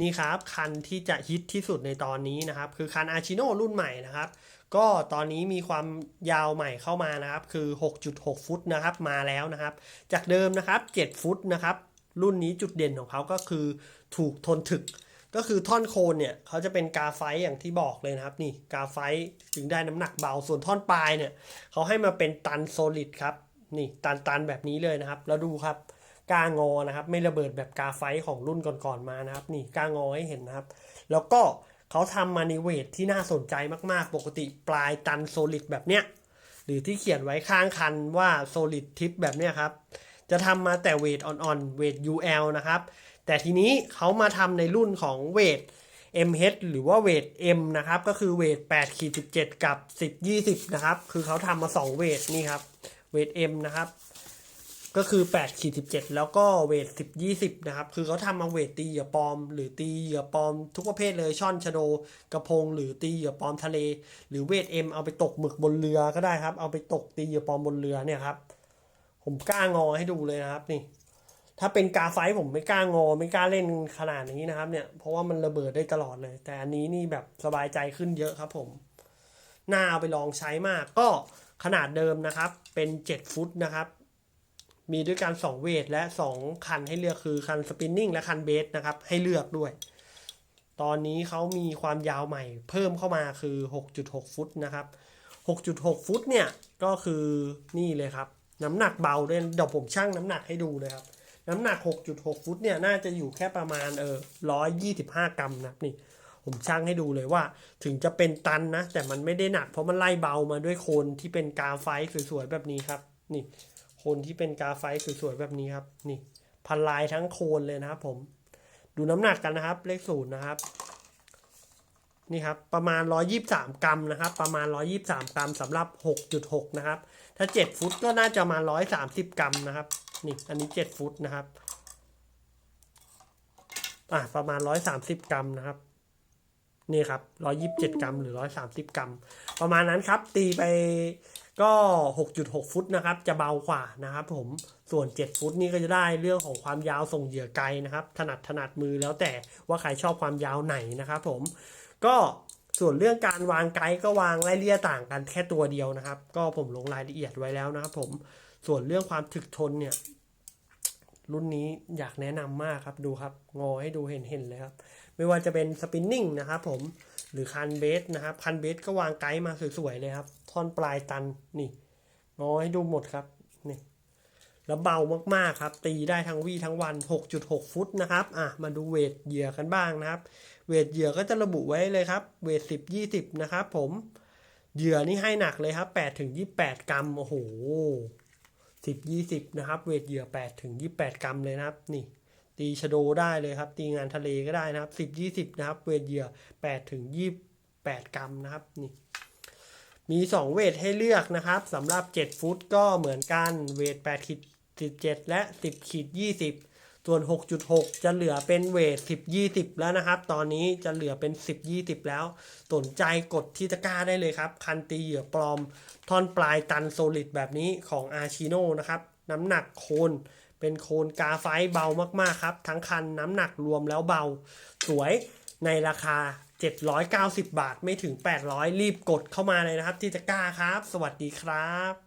นี่ครับคันที่จะฮิตที่สุดในตอนนี้นะครับ คือคันอาชิโนรุ่นใหม่นะครับ ก็ตอนนี้มีความยาวใหม่เข้ามานะครับ คือ 6.6 ฟุตนะครับมาแล้วนะครับ จากเดิมนะครับ 7 ฟุตนะครับ รุ่นนี้จุดเด่นของเขาก็คือถูกทนถึก ก็คือท่อนโคนเนี่ยเขาจะเป็นกาไฟอย่างที่บอกเลยนะครับ นี่กาไฟถึงได้น้ำหนักเบาส่วนท่อนปลายเนี่ยเขาให้มาเป็นตันโซลิดครับนี่ตันตันแบบนี้เลยนะครับ แล้วดูครับ กางอนะครับไม่ระเบิดแบบกาไฟของรุ่นก่อนๆมานะครับ นี่กางอให้เห็นนะครับ แล้วก็เขาทำมาในเวทที่น่าสนใจมากๆ ปกติปลายตันโซลิดแบบเนี้ยหรือที่เขียนไว้ข้างคันว่าโซลิดทิปแบบเนี้ยครับ จะทำมาแต่เวทอ่อนๆเวท UL นะครับ แต่ทีนี้เขามาทำในรุ่นของเวท MH หรือว่าเวท M นะครับ ก็คือเวท8ขีด17 กับ 10 20 นะครับ คือเขาทำมา 2 เวทนี่ครับ เวท M นะครับ ก็คือ8ขีด17 แล้วก็เวท 10 20 นะครับ คือเขาทำมาเวทตีเหยื่อปลอม หรือตีเหยื่อปลอม ทุกประเภทเลยช่อนชะโดกระพง หรือตีเหยื่อปลอมทะเล หรือเวท M เอาไปตกหมึกบนเรือก็ได้ครับ เอาไปตกตีเหยื่อปลอมบนเรือเนี่ยครับ ผมกล้างอให้ดูเลยนะครับนี่ ถ้าเป็นกาไฟผมไม่กล้างอ ไม่กล้าเล่นขนาดนี้นะครับ เนี่ยเพราะว่ามันระเบิดได้ตลอดเลย แต่อันนี้นี่แบบสบายใจขึ้นเยอะครับ ผมน่าเอาไปลองใช้มากก็ขนาดเดิมนะครับ เป็น 7 ฟุตนะครับ มีด้วยกัน2เวทและ 2 คันให้เลือกคือคันสปินนิ่งและคันเบสนะครับ ให้เลือกด้วย ตอนนี้เขามีความยาวใหม่เพิ่มเข้ามาคือ 6.6 ฟุตนะครับ 6.6 ฟุตเนี่ย ก็คือนี่เลยครับ น้ำหนักเบาด้วยเดี๋ยวผมชั่งน้ำหนักให้ดูเลยครับ น้ำหนัก 6.6 ฟุตเนี่ยน่าจะอยู่แค่ประมาณเออ125 กรัมนะครับนี่ผมชั่งให้ดูเลยว่าถึงจะเป็นตันนะ แต่มันไม่ได้หนักเพราะมันไล่เบามาด้วยโคนที่เป็นกาไฟสวยๆแบบนี้ครับ นี่ คนที่เป็นกาไฟสวยๆแบบนี้ครับ นี่พันลายทั้งโคนเลยนะครับ ผม ดูน้ำหนักกันนะครับ เลขศูนย์นะครับ นี่ครับ ประมาณ 123 กรัมนะครับ ประมาณ 123 กรัมสำหรับ 6.6 นะครับ ถ้า 7 ฟุตก็น่าจะมา 130 กรัมนะครับ นี่อันนี้ 7 ฟุตนะครับอะประมาณ 130 กรัมนะครับนี่ครับ 127 กรัมหรือ 130 กรัม ประมาณนั้นครับ ตีไป ก็ 6.6 ฟุตนะครับจะเบากว่านะครับผมส่วน 7 ฟุตนี่ก็จะได้เรื่องของความยาวส่งเหยื่อไกลนะครับ ถนัดถนัดมือแล้วแต่ว่าใครชอบความยาวไหนนะครับผมก็ส่วนเรื่องการวางไกด์ก็วางไล่เลี่ยต่างกันแค่ตัวเดียวนะครับ ก็ผมลงรายละเอียดไว้แล้วนะครับผมส่วนเรื่องความถึกทนเนี่ย รุ่นนี้อยากแนะนำมากครับดูครับ งอให้ดูเห็นเห็นเลยครับ ไม่ว่าจะเป็นสปินนิ่งนะครับผมหรือคันเบสนะครับคันเบสก็วางไกด์มาสวยๆเลยครับท่อนปลายตันนี่งอให้ดูหมดครับนี่แล้วเบามากๆครับ ตีได้ทั้งวี่ทั้งวัน 6.6 ฟุตนะครับอะมาดูเวทเหยื่อกันบ้างนะครับ เวทเหยื่อก็จะระบุไว้เลยครับ เวท 10 20 นะครับผมเหยื่อนี่ให้หนักเลยครับ8ถึง28 กรัมโอ้โห10 20 นะครับ เวทเหยื่อ8ถึง28 กรัมเลยนะครับนี่ ตีชโดได้เลยครับ ตีงานทะเลก็ได้นะครับ10 20นะครับ เวทเหยื่อ8ถึง28กรัมนะครับนี่มี2เวทให้เลือกนะครับสำหรับ7ฟุตก็เหมือนกันเวท8ขีด17และ10ขีด20ส่วน 6.6 จะเหลือเป็นเวท 10 20 แล้วนะครับ ตอนนี้จะเหลือเป็น 10 20 แล้ว สนใจกดที่ตะกร้าได้เลยครับ คันตีเหยื่อปลอม ท่อนปลายตันโซลิดแบบนี้ของอาชิโนนะครับ น้ำหนักโคน เป็นโคนกาไฟเบามากๆครับ ทั้งคันน้ำหนักรวมแล้วเบา สวยในราคา 790 บาทไม่ถึง 800 รีบกดเข้ามาเลยนะครับ ที่ตะกร้าครับ สวัสดีครับ